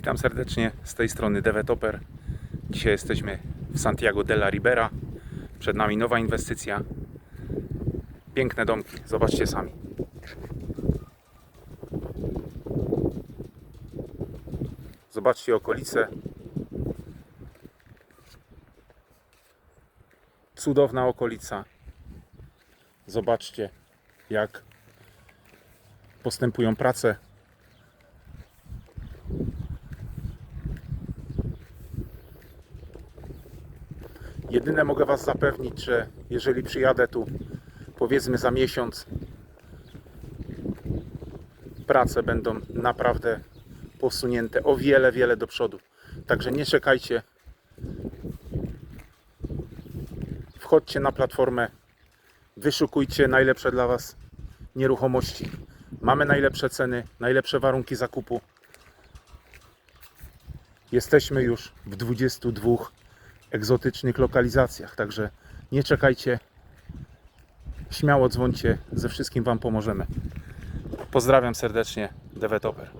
Witam serdecznie z tej strony Developer. Dzisiaj jesteśmy w Santiago de la Ribera. Przed nami nowa inwestycja. Piękne domki, zobaczcie sami. Zobaczcie okolice. Cudowna okolica. Zobaczcie, jak postępują prace. Jedyne mogę Was zapewnić, że jeżeli przyjadę tu powiedzmy za miesiąc, prace będą naprawdę posunięte o wiele, wiele do przodu. Także nie czekajcie. Wchodźcie na platformę, wyszukujcie najlepsze dla Was nieruchomości. Mamy najlepsze ceny, najlepsze warunki zakupu. Jesteśmy już w 22 egzotycznych lokalizacjach, także nie czekajcie. Śmiało dzwońcie, ze wszystkim Wam pomożemy. Pozdrawiam serdecznie, Developer.